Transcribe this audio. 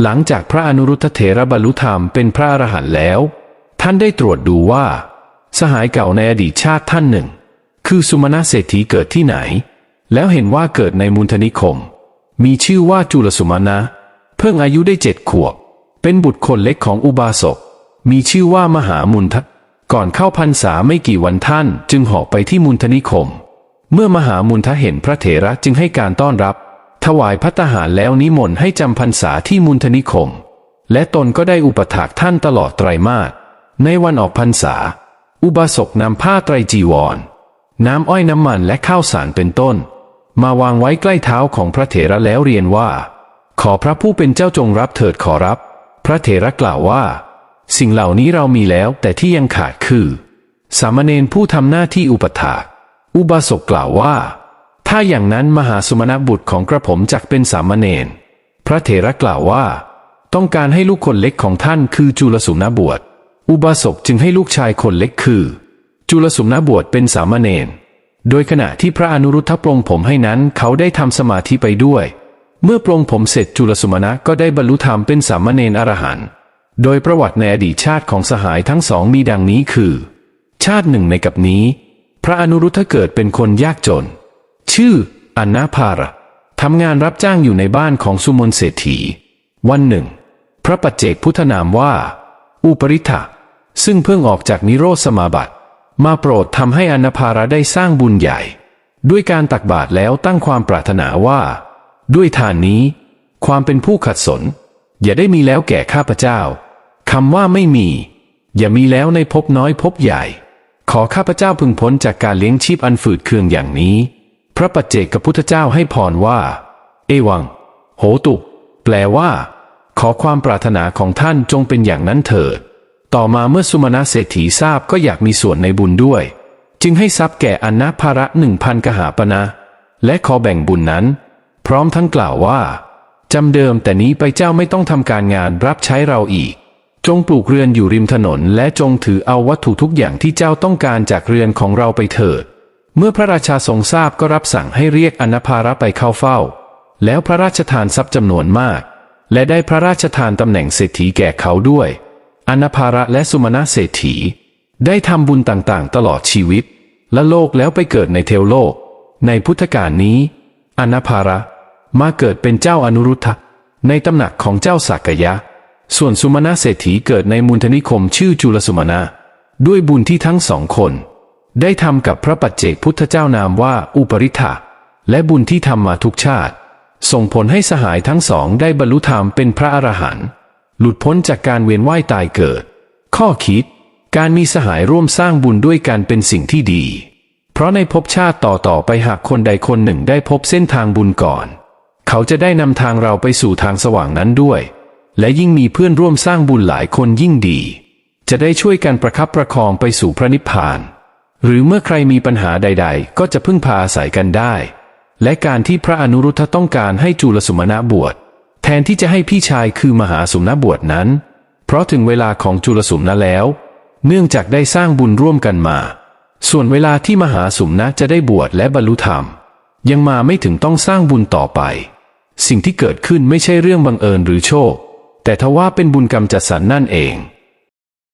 หลังจากพระอนุรุทธเถระบรรลุธรรมเป็นพระอรหันต์แล้ว ท่านได้ตรวจดูว่า สหายเก่าในอดีตชาติท่านหนึ่ง คือสุมาณเศรษฐีเกิดที่ไหน แล้วเห็นว่าเกิดในมุนทนิคม มีชื่อว่าจุลสุมาณะเพิ่งอายุได้เจ็ดขวบ เป็นบุตรคนเล็กของอุบาสก มีชื่อว่ามหามุนทะก่อนเข้าพรรษาไม่กี่วันท่านจึงหาะไปที่มุนทนิคม เมื่อมหามุนทะเห็นพระเถระจึงให้การต้อนรับ ถวายพัตตาหารแล้วนิมนต์ให้จำพรรษาที่มุนทนิคม และตนก็ได้อุปถากท่านตลอดไตรมาสในวันออกพรรษา อุบาสกนำผ้าไตรจีวร น้ำอ้อยน้ำมันและข้าวสารเป็นต้น มาวางไว้ใกล้เท้าของพระเถระแล้วเรียนว่า ขอพระผู้เป็นเจ้าจงรับเถิดขอรับ พระเถระกล่าวว่า สิ่งเหล่านี้เรามีแล้วแต่ที่ยังขาดคือ สามเณรผู้ทำหน้าที่อุปถาก อุบาสกกล่าวว่า ถ้าอย่างนั้นมหาสมณบุตรของกระผมจักเป็นสามเณร พระเถระกล่าวว่า ต้องการให้ลูกคนเล็กของท่านคือจุลสุมนบวช อุบาสกจึงให้ลูกชายคนเล็กคือ จุลสุมนบวชเป็นสามเณร โดยขณะที่พระอนุรุทธปรงผมให้นั้นเขาได้ทำสมาธิไปด้วย เมื่อปรงผมเสร็จจุลสุมาณะก็ได้บรรลุธรรมเป็นสามเณรอรหันต์ โดยประวัติในอดีตชาติของสหายทั้งสองมีดังนี้คือ ชาติหนึ่งในกับนี้ พระอนุรุทธเกิดเป็นคนยากจน ชื่ออันนาภาระทำงานรับจ้างอยู่ในบ้านของสุมนเศรษฐี วันหนึ่ง พระปัจเจกพุทธนามว่า อุปริทะซึ่งเพิ่งออกจากนิโรธสมาบัติ มาโปรดทำให้อนาภาระได้สร้างบุญใหญ่ ด้วยการตักบาตรแล้วตั้งความปรารถนาว่า ด้วยทานนี้ ความเป็นผู้ขัดสน อย่าได้มีแล้วแก่ข้าพเจ้าคำว่าไม่มี อย่ามีแล้วในภพน้อยภพใหญ่ ขอข้าพเจ้าพึงพ้นจากการเลี้ยงชีพอันฝืดเคืองอย่างนี้ ระปัจเจกพุทธเจ้าให้พรว่า เอวัง โหตุ แปลว่า ขอความปรารถนาของท่านจงเป็นอย่างนั้นเถิด ต่อมาเมื่อสุมาณเศรษฐีทราบก็อยากมีส่วนในบุญด้วย จึงให้ทรัพย์แก่อนนาภาระหนึ่งพันกหาปณะและขอแบ่งบุญนั้น พร้อมทั้งกล่าวว่าจำเดิมแต่นี้ไปเจ้าไม่ต้องทำการงานรับใช้เราอีก จงปลูกเรือนอยู่ริมถนน และจงถือเอาวัตถุทุกอย่างที่เจ้าต้องการจากเรือนของเราไปเถิด เมื่อพระราชาทรงทราบก็รับสั่งให้เรียกอนภาระไปเข้าเฝ้า แล้วพระราชทานทรัพย์จำนวนมาก และได้พระราชทานตำแหน่งเศรษฐีแก่เขาด้วย อนภาระและสุมาณะเศรษฐี ได้ทำบุญต่างๆ ตลอดชีวิต และโลกแล้วไปเกิดในเทวโลก ในพุทธกาลนี้ อนภาระมาเกิดเป็นเจ้าอนุรุทธะในตำหนักของเจ้าสักยะ ส่วนสุมาณะเศรษฐีเกิดในมุนทนิคมชื่อจุลสุมาณะด้วยบุญที่ทั้งสองคน ได้ทำกับพระปัจเจกพุทธเจ้านามว่าอุปริทะและบุญที่ทำมาทุกชาติ ส่งผลให้สหายทั้งสองได้บรรลุธรรมเป็นพระอรหันต์หลุดพ้นจากการเวียนว่ายตายเกิด ข้อคิด การมีสหายร่วมสร้างบุญด้วยกันเป็นสิ่งที่ดี เพราะในภพชาติต่อๆไปหากคนใดคนหนึ่งได้พบเส้นทางบุญก่อน เขาจะได้นำทางเราไปสู่ทางสว่างนั้นด้วย และยิ่งมีเพื่อนร่วมสร้างบุญหลายคนยิ่งดี จะได้ช่วยกันประคับประคองไปสู่พระนิพพาน หรือเมื่อใครมีปัญหาใด ๆ ก็จะพึ่งพาอาศัยกันได้ และการที่พระอนุรุทธต้องการให้จุลสุมาณะบวช แทนที่จะให้พี่ชายคือมหาสุมณบวชนั้น เพราะถึงเวลาของจุลสุมณะแล้ว เนื่องจากได้สร้างบุญร่วมกันมา ส่วนเวลาที่มหาสุมณะจะได้บวชและบรรลุธรรม ยังมาไม่ถึงต้องสร้างบุญต่อไป สิ่งที่เกิดขึ้นไม่ใช่เรื่องบังเอิญหรือโชค แต่ทว่าเป็นบุญกรรมจัดสรรนั่นเอง